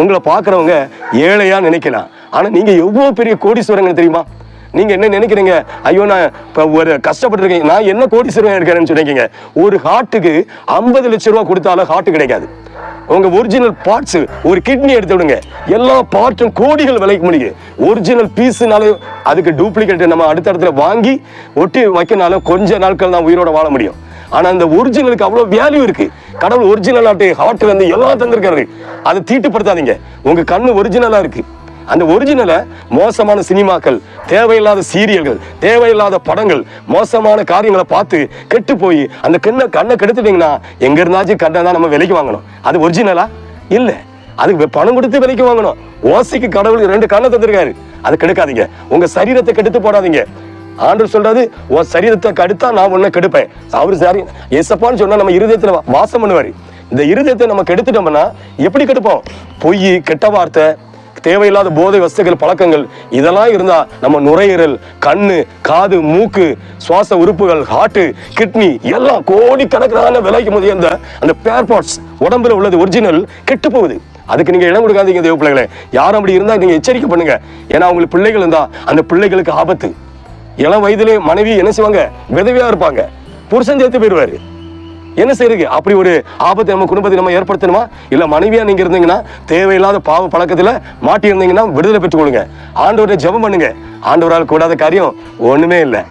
உங்களை பார்க்குறவங்க ஏழையா நினைக்கலாம். ஆனா நீங்க எவ்வளவு பெரிய கோடீஸ்வரங்க தெரியுமா? நீங்க என்ன நினைக்கிறீங்க? ஐயோ நான் இப்போ ஒரு கஷ்டப்பட்டுருக்கீங்க நான் என்ன கோடீஸ்வரன் இருக்கிறேன்னு சொன்னீங்க ஒரு ஹார்ட்டுக்கு ஐம்பது லட்ச ரூபா கொடுத்தாலும் ஹார்ட் கிடைக்காது. உங்க ஒரிஜினல் பார்ட்ஸ் ஒரு கிட்னி எடுத்து விடுங்க. எல்லா பார்ட்டும் கோடிகள் விலைக்கு முடியும் ஒரிஜினல் பீஸ்னாலே அதுக்கு டூப்ளிகேட் நம்ம அடுத்த இடத்துல வாங்கி ஒட்டி வைக்கனாலும் கொஞ்ச நாட்கள் தான் உயிரோட வாழ முடியும். ஆனா அந்த ஒரிஜினலுக்கு அவ்வளவு வேல்யூ இருக்கு. கடவுள் ஒரிஜினல் ஆட்டு ஹார்ட் வந்து எல்லாம் தந்திருக்காரு. அதை தீட்டுப்படுத்தாதீங்க. உங்க கண்ணு ஒரிஜினலா இருக்கு. அந்த ஒரிஜினலை மோசமான சினிமாக்கள் தேவையில்லாத சீரியல்கள் தேவையில்லாத படங்கள் மோசமான காரியங்களை பார்த்து கெட்டு போய் அந்த கண்ணை கண்ணை கெடுத்துட்டீங்கன்னா எங்க இருந்தாச்சும் கண்ணை தான் நம்ம விலைக்கு வாங்கணும். அது ஒரிஜினலா இல்லை. அதுக்கு பணம் கொடுத்து விலைக்கு வாங்கணும். ஓசைக்கு கடவுள் ரெண்டு கண்ணை தந்திருக்காரு. அது கெடுக்காதீங்க. உங்க சரீரத்தை கெடுத்து போடாதீங்க. ஆண்டு சொல்றாரு உன் சரீரத்தை கடுத்தா நான் உன்னை கெடுப்பேன். அவரு சாரி எசப்பான்னு சொன்னா நம்ம இருதயத்துல வாசம் பண்ணுவாரு. இந்த இருதயத்தை நம்ம கெடுத்துட்டோம்னா எப்படி கெடுப்போம்? பொய் கெட்ட வார்த்தை தேவையில்லாத போதை வஸ்துகள் பழக்கங்கள் இதெல்லாம் இருந்தா நம்ம நுரையீரல் கண்ணு காது மூக்கு சுவாச உறுப்புகள் ஹார்ட்டு கிட்னி எல்லாம் கோடிக்கணக்கான விலைக்கு முதிய அந்த அந்த பேர் பார்ட்ஸ் உடம்புல உள்ளது ஒரிஜினல் கெட்டு போகுது. அதுக்கு நீங்க இடம் கொடுக்காதீங்க தேவ பிள்ளைகளை யாரும் அப்படி இருந்தா நீங்க எச்சரிக்கை பண்ணுங்க. ஏன்னா அவங்களுக்கு பிள்ளைகள் இருந்தா அந்த பிள்ளைகளுக்கு ஆபத்து. இளம் வயதிலே மனைவி என்ன செய்வாங்க? விதவியா இருப்பாங்க. புருஷன் சேர்த்து போயிடுவாரு. என்ன செய்யுங்க அப்படி ஒரு ஆபத்தை நம்ம குடும்பத்தை நம்ம ஏற்படுத்தணுமா? இல்ல மனைவியா நீங்க இருந்தீங்கன்னா தேவையில்லாத பாவ பழக்கத்துல மாட்டி இருந்தீங்கன்னா விடுதலை பெற்றுக் கொள்ளுங்க ஆண்டவரை ஜெபம் பண்ணுங்க. ஆண்டவரால் கூடாத காரியம் ஒண்ணுமே இல்லை.